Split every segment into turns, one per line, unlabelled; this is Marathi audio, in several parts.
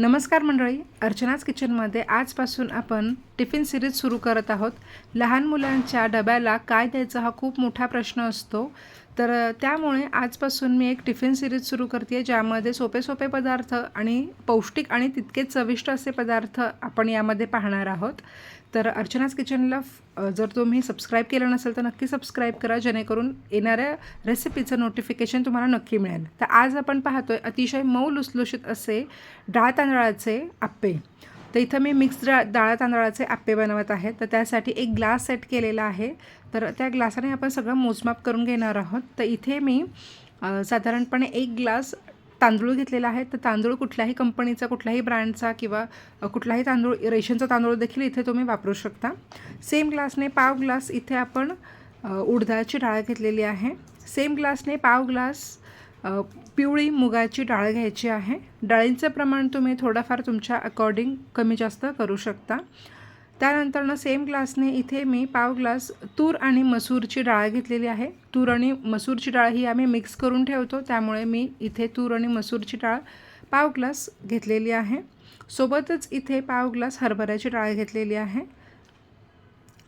नमस्कार मंडळी अर्चनाच किचनमध्ये आजपासून आपण टिफिन सिरीज सुरू करत आहोत. लहान मुलांच्या डब्याला काय द्यायचं हा खूप मोठा प्रश्न असतो. तर त्यामुळे आजपासून मी एक टिफिन सिरीज सुरू करते आहे ज्यामध्ये सोपे सोपे पदार्थ आणि पौष्टिक आणि तितकेच चविष्ट असे पदार्थ आपण यामध्ये पाहणार आहोत. तर अर्चनाज किचनला फ- जर तुम्ही सबस्क्राईब केलं नसेल तर नक्की सबस्क्राईब करा जेणेकरून येणाऱ्या रेसिपीचं नोटिफिकेशन तुम्हाला नक्की मिळेल. तर आज आपण पाहतोय अतिशय मऊ लुसलुशीत असे डाळ तांदळाचे आप्पे. तर इथं मी मिक्स डाळ डाळ तांदळाचे आप्पे बनवत आहे. तर त्यासाठी एक ग्लास सेट केलेला आहे. तर त्या ग्लासाने आपण सगळं मोजमाप करून घेणार आहोत. तर इथे मी साधारणपणे एक ग्लास तांदूळ घेतलेला आहे तर तांदूळ कुठल्याही कंपनीचा कुठल्याही ब्रँडचा किंवा कुठलाही तांदूळ रेशनचा तांदूळ देखील इथे तुम्ही वापरू शकता. सेम ग्लासने पाव ग्लास इथे आपण उडदाची डाळ घेतलेली आहे. सेम ग्लासने पाव ग्लास पिवळी मुगाची डाळ घ्यायची आहे. डाळींचं प्रमाण तुम्ही थोडंफार तुमच्या अकॉर्डिंग कमी जास्त करू शकता. त्यानंतरनं सेम ग्लासने इथे मी पाव ग्लास तूर आणि मसूरची डाळ घेतलेली आहे. तूर आणि मसूरची डाळ ही आम्ही मिक्स करून ठेवतो. त्यामुळे मी इथे तूर आणि मसूरची डाळ पाव ग्लास घेतलेली आहे. सोबतच इथे पाव ग्लास हरभऱ्याची डाळ घेतलेली आहे.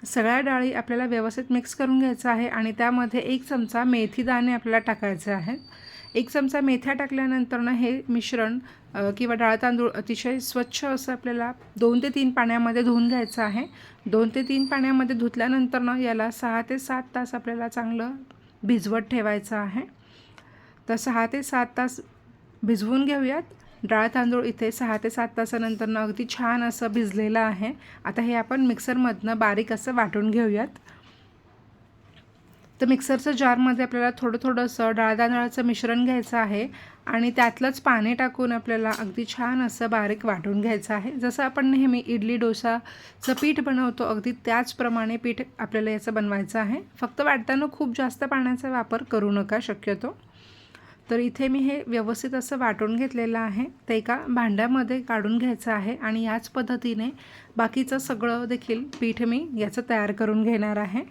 सगळ्या डाळी आपल्याला व्यवस्थित मिक्स करून घ्यायचं आहे आणि त्यामध्ये एक चमचा मेथी दाणे आपल्याला टाकायचे आहेत. एक चमचा मेथ्या टाकल्यानंतरनं हे मिश्रण किंवा डाळ तांदूळ अतिशय स्वच्छ असं आपल्याला दोन ते तीन पाण्यामध्ये धुवून घ्यायचं आहे. दोन ते तीन पाण्यामध्ये धुतल्यानंतरनं याला सहा ते सात तास आपल्याला चांगलं भिजवत ठेवायचं आहे. तर सहा ते सात तास भिजवून घेऊयात. डाळ तांदूळ इथे सहा ते सात तासानंतरनं अगदी छान असं भिजलेलं आहे. आता हे आपण मिक्सरमधनं बारीक असं वाटून घेऊयात. तर मिक्सरच्या जारमध्ये आपल्याला थोडं थोडंसं डाळ तांदळाचं मिश्रण घ्यायचं आहे आणि त्यातलंच पाणी टाकून आपल्याला अगदी छान असं बारीक वाटून घ्यायचं आहे. जसं आपण नेहमी इडली डोसाचं पीठ बनवतो अगदी त्याचप्रमाणे पीठ आपल्याला याचं बनवायचं आहे. फक्त वाटताना खूप जास्त पाण्याचा वापर करू नका शक्यतो. तर इथे मी हे व्यवस्थित असं वाटून घेतलेलं आहे. ते एका भांड्यामध्ये काढून घ्यायचं आहे आणि याच पद्धतीने बाकीचं सगळं देखील पीठ मी याचं तयार करून घेणार आहे.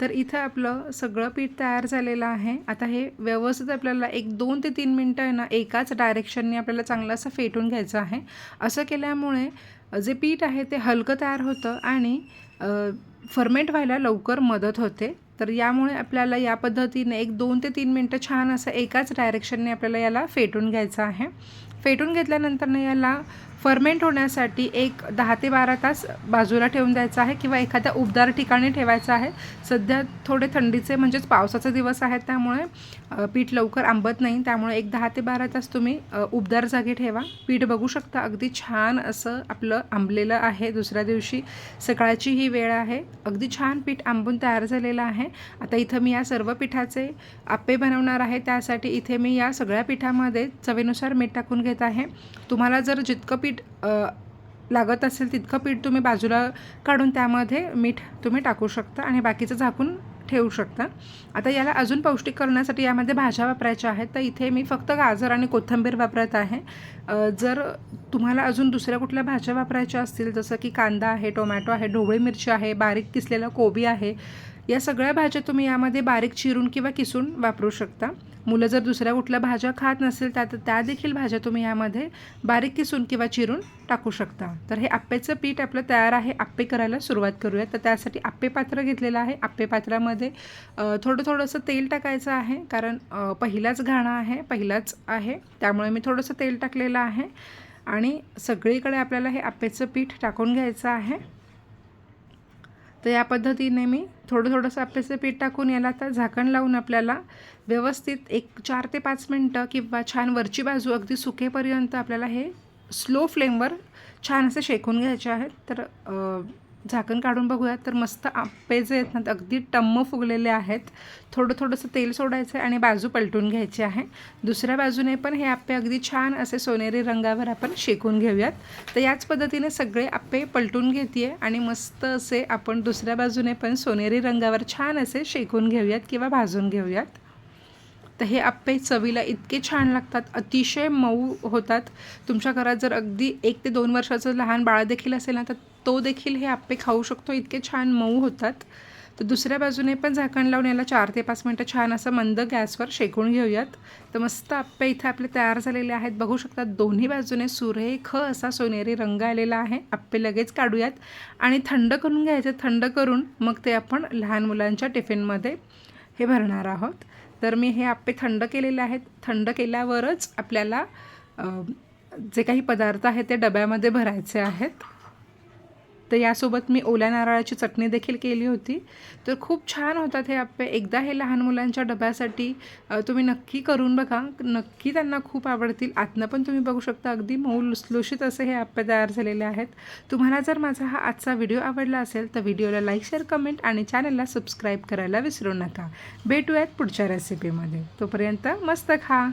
तर इथं आपलं सगळं पीठ तयार झालेलं आहे. आता हे व्यवस्थित आपल्याला एक दोन ते तीन मिनटं आहे ना एकाच डायरेक्शनने आपल्याला चांगलं असं फेटून घ्यायचं आहे. असं केल्यामुळे जे पीठ आहे ते हलकं तयार होतं आणि फर्मेंट व्हायला लवकर मदत होते. तर यामुळे आपल्याला या पद्धतीने एक दोन ते तीन मिनटं छान असं एकाच डायरेक्शनने आपल्याला याला फेटून घ्यायचं आहे. फेटून घेतल्यानंतरनं याला फर्मेंट होण्यासाठी एक दहा ते बारा तास बाजूला ठेवून द्यायचं आहे किंवा एखाद्या उबदार ठिकाणी ठेवायचं आहे. सध्या थोडे थंडीचे म्हणजेच पावसाचे दिवस आहेत त्यामुळे पीठ लवकर आंबत नाही. त्यामुळे एक दहा ते बारा तास तुम्ही उबदार जागी ठेवा. पीठ बघू शकता अगदी छान असं आपलं आंबलेलं आहे दुसऱ्या दिवशी. सकाळची ही वेळ आहे. अगदी छान पीठ आंबून तयार झालेलं आहे. आता इथं मी या सर्व पिठाचे आप्पे बनवणार आहे. त्यासाठी इथे मी या सगळ्या पिठामध्ये चवीनुसार मीठ टाकून घेत आहे. तुम्हाला जर जितकं पीठ लागत असेल तितकं पीठ तुम्ही बाजूला काढून त्यामध्ये मीठ तुम्ही टाकू शकता आणि बाकीचं झाकून ठेवू शकता. आता याला अजून पौष्टिक करण्यासाठी यामध्ये भाज्या वापरायच्या आहेत. तर इथे मी फक्त गाजर आणि कोथिंबीर वापरत आहे. जर तुम्हाला अजून दुसऱ्या कुठल्या भाज्या वापरायच्या असतील जसं की कांदा आहे टोमॅटो आहे ढोबळी मिरची आहे बारीक किसलेला कोबी आहे या सगळ्या भाज्या तुम्ही यामध्ये बारीक चिरून किंवा किसून वापरू शकता. मुलं जर दुसऱ्या कुठल्या भाज्या खात नसेल त्या त्या देखील भाज्या तुम्ही यामध्ये बारीक किसून किंवा चिरून टाकू शकता. तर हे आप्पेचं पीठ आपलं तयार आहे. आप्पे करायला सुरुवात करूया तर त्यासाठी आप्पे पात्र घेतलेलं आहे. आप्पे पात्रामध्ये थोडं थोडंसं तेल टाकायचं आहे. कारण पहिलाच घाणा आहे पहिलाच आहे. त्यामुळे मी थोडंसं तेल टाकलेलं आहे. आणि सगळीकडे आपल्याला हे आप्पेचं पीठ टाकून घ्यायचं आहे. तर या पद्धतीने मी थोडं थोडंसं आपल्याचं पीठ टाकून याला आता झाकण लावून आपल्याला व्यवस्थित एक चार ते पाच मिनटं किंवा छान वरची बाजू अगदी सुकेपर्यंत आपल्याला हे स्लो फ्लेमवर छान असे शेकून घ्यायचे आहेत. तर झाकण काढून बघूयात. तर मस्त आप्पे जे आहेत ना अगदी टम्म फुगलेले आहेत. थोडं थोडंसं तेल सोडायचं आहे आणि बाजू पलटून घ्यायची आहे. दुसऱ्या बाजूने पण हे आप्पे अगदी छान असे सोनेरी रंगावर आपण शेकून घेऊयात. तर याच पद्धतीने सगळे आप्पे पलटून घेते आणि मस्त असे आपण दुसऱ्या बाजूने पण सोनेरी रंगावर छान असे शेकून घेऊयात किंवा भाजून घेऊयात. तर हे आप्पे चवीला इतके छान लागतात अतिशय मऊ होतात. तुमच्या घरात जर अगदी एक ते दोन वर्षाचं लहान बाळ देखील असेल ना तर तो देखील हे आप्पे खाऊ शकतो. इतके छान मऊ होतात. तर दुसऱ्या बाजूने पण झाकण लावून याला चार ते पाच मिनटं छान असं मंद गॅसवर शेकून घेऊयात. तर मस्त आप्पे इथे आपले तयार झालेले आहेत. बघू शकतात दोन्ही बाजूने सुरेख असा सोनेरी रंग आलेला आहे. आप्पे लगेच काढूयात. आणि थंड करून घ्यायचे. थंड करून मग ते आपण लहान मुलांच्या टिफिनमध्ये हे भरणार आहोत. तर मी हे आप्पे थंड केलेले आहेत. थंड केल्यावरच आपल्याला जे काही पदार्थ आहेत ते डब्यामध्ये भरायचे आहेत. तर यासोबत मी ओल्या नारळाची चटणी देखील केली होती. तर खूप छान होतात हे आप्पे. एकदा हे लहान मुलांच्या डब्यासाठी तुम्ही नक्की करून बघा. नक्की त्यांना खूप आवडतील. आतनं पण तुम्ही बघू शकता. अगदी मऊ लुसलुशीत असे हे आप्पे तयार झालेले आहेत. तुम्हाला जर माझा हा आजचा व्हिडिओ आवडला असेल तर व्हिडिओला लाईक शेअर कमेंट आणि चॅनलला सबस्क्राईब करायला विसरू नका. भेटूयात पुढच्या रेसिपीमध्ये. तोपर्यंत मस्त खा.